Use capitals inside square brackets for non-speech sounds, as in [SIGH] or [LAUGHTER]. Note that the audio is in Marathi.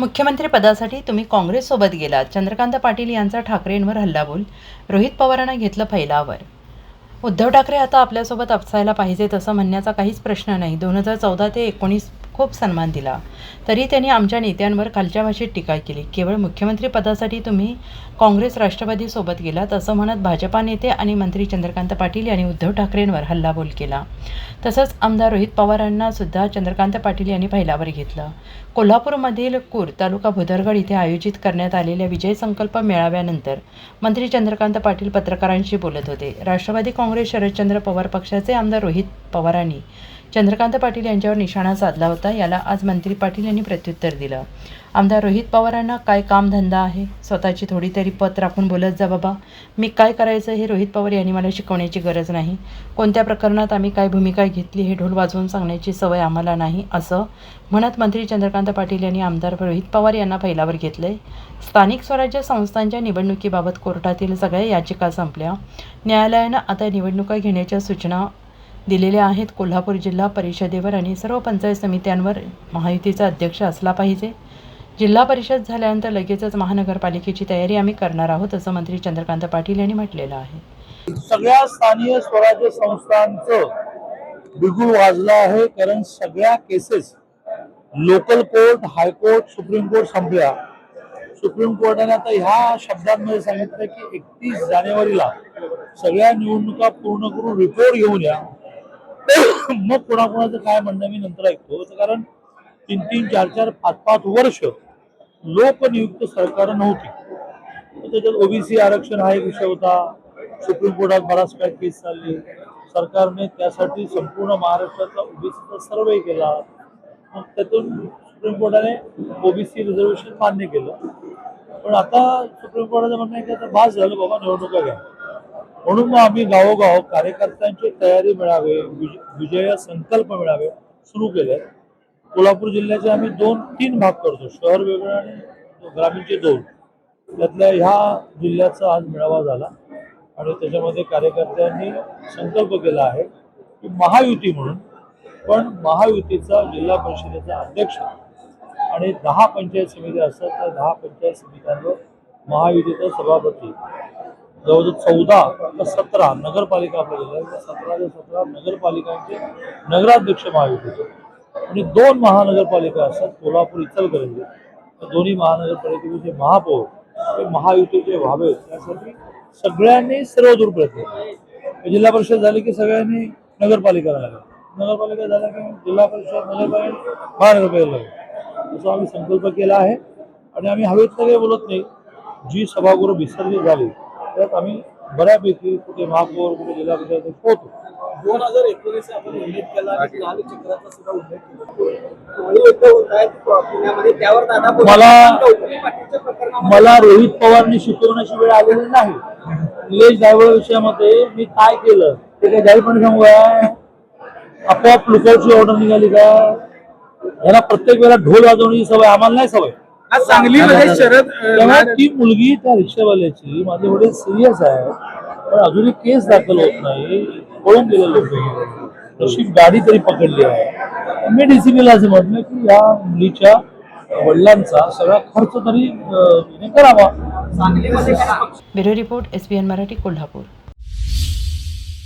मुख्यमंत्री पदासाठी तुम्ही काँग्रेससोबत गेलात. चंद्रकांत पाटील यांचा ठाकरेंवर हल्लाबोल. रोहित पवारांना घेतलं फैलावर. उद्धव ठाकरे आता आपल्यासोबत असायला पाहिजेत असं म्हणण्याचा काहीच प्रश्न नाही. दोन हजार चौदा ते एकोणीस खूप सन्मान दिला. तरी त्यांनी आमच्या नेत्यांवर खालच्या भाषेत टीका केली. केवळ मुख्यमंत्री पदासाठी तुम्ही काँग्रेस राष्ट्रवादीसोबत गेलात असं म्हणत भाजपा नेते आणि मंत्री चंद्रकांत पाटील यांनी उद्धव ठाकरेंवर हल्लाबोल केला. तसंच आमदार रोहित पवारांना सुद्धा चंद्रकांत पाटील यांनी फैलावर घेतलं. कोल्हापूरमधील कूर तालुका भुदरगड इथे आयोजित करण्यात आलेल्या विजय संकल्प मेळाव्यानंतर मंत्री चंद्रकांत पाटील पत्रकारांशी बोलत होते. राष्ट्रवादी काँग्रेस शरदचंद्र पवार पक्षाचे आमदार रोहित पवारांनी. चंद्रकांत पाटील यांच्यावर निशाणा साधला होता. याला आज मंत्री पाटील यांनी प्रत्युत्तर दिलं. आमदार रोहित पवारांना काय कामधंदा आहे? स्वतःची थोडी तरी पत राखून बोलत जा बाबा. मी काय करायचं हे रोहित पवार यांनी मला शिकवण्याची गरज नाही. कोणत्या प्रकरणात आम्ही काय भूमिका घेतली हे ढोल वाजवून सांगण्याची सवय आम्हाला नाही असं म्हणत मंत्री चंद्रकांत पाटील यांनी आमदार रोहित पवार यांना फैलावर घेतले स्थानिक स्वराज्य संस्थांच्या निवडणुकीबाबत कोर्टातील सगळ्या याचिका संपल्या. न्यायालयानं आता निवडणुका घेण्याच्या सूचना दिलेले आहेत. कोल्हापूर जिल्हा परिषदेवर आणि सर्व पंचायत समित्यांवर महायुतीचा अध्यक्ष असला पाहिजे. जिल्हा परिषद झाल्यानंतर लगेचच महानगरपालिकेची तयारी आम्ही करणार आहोत असं मंत्री चंद्रकांत पाटील यांनी म्हटलेलं आहे. सगळ्या स्थानीय स्वराज्य संस्थांचं बिगुल वाजलं आहे कारण सगळ्या cases local court high court supreme court संपल्या. सुप्रीम कोर्टाने आता ह्या शब्दांमध्ये सांगितलं की एकतीस जानेवारीला सगळ्या निवडणुका पूर्ण करून रिपोर्ट घेऊन या. [COUGHS] मग कोणाकोणाचं काय म्हणणं मी नंतर ऐकतो. कारण तीन तीन चार चार पाच पाच वर्ष लोकनियुक्त सरकार नव्हती. त्याच्यात ओबीसी आरक्षण हा एक विषय होता. सुप्रीम कोर्टात बराच काय केस चालली. सरकारने त्यासाठी संपूर्ण महाराष्ट्राचा ओबीसीचा सर्वे केला. मग त्यातून सुप्रीम कोर्टाने ओबीसी रिझर्वेशन मान्य केलं. पण आता सुप्रीम कोर्टाचं म्हणणं आहे की आता भास झालं बाबा निवडणुका घ्या. म्हणून मग आम्ही गावोगाव कार्यकर्त्यांची तयारी मिळावे विज- विजय संकल्प मिळावे सुरू केले. कोल्हापूर जिल्ह्याचे आम्ही दोन तीन भाग करतो. शहर वेगळं आणि ग्रामीणचे दोन. त्यातल्या ह्या जिल्ह्याचा आज मेळावा झाला आणि त्याच्यामध्ये कार्यकर्त्यांनी संकल्प केला आहे की महायुती म्हणून पण महायुतीचा जिल्हा परिषदेचा अध्यक्ष आणि दहा पंचायत समिती असतात त्या दहा पंचायत समित्यांवर महायुतीचा सभापती. जवळजवळ चौदा तर सतरा नगरपालिका आपल्या जिल्ह्यात सतरा ते सतरा नगरपालिकांचे नगराध्यक्ष महायुतीचे आणि दोन महानगरपालिका असतात कोल्हापूर इचलकरंजी. तर दोन्ही महानगरपालिकेचे महापौर हे महायुतीचे व्हावेत यासाठी सगळ्यांनी सर्वदूर प्रयत्न जिल्हा परिषद झाली की सगळ्यांनी नगरपालिका लागल्या नगरपालिका झाल्या की जिल्हा परिषद नगरपालिका महानगरपालिका लागली. असा आम्ही संकल्प केला आहे. आणि आम्ही हवेत काही बोलत नाही. जी सभागृह विसर्जित झाली त्यात आम्ही बऱ्यापैकी कुठे महापौर कुठे जिल्हा परिषद होतो. दोन हजार एकोणीस आपण उल्लेख केला आणि लाल चक्राचा सुद्धा उल्लेख केला. मला- रोहित पवारनी शिकवण्याची वेळ आलेली नाही. निलेश दायवळ विषयामध्ये मी काय केलं? ते काही जाहीरपणे सांगू का? आपोआप लुकआउटची ऑर्डर निघाली का? यांना प्रत्येक वेळेला ढोल वाजवण्याची सवय आम्हाला नाही सवय. आज सांगलीमध्ये शरद तेव्हा ती मुलगी त्या रिक्षावाल्याची माझे वडील सिरियस आहे पण अजूनही केस दाखल होत नाही पळून गेले लोक तशी गाडी तरी पकडली आहे. मी डीसीपीला असं म्हटलं की या मुलीच्या वडिलांचा सगळा खर्च तरी करावा. Bureau report S B N Marathi Kolhapur.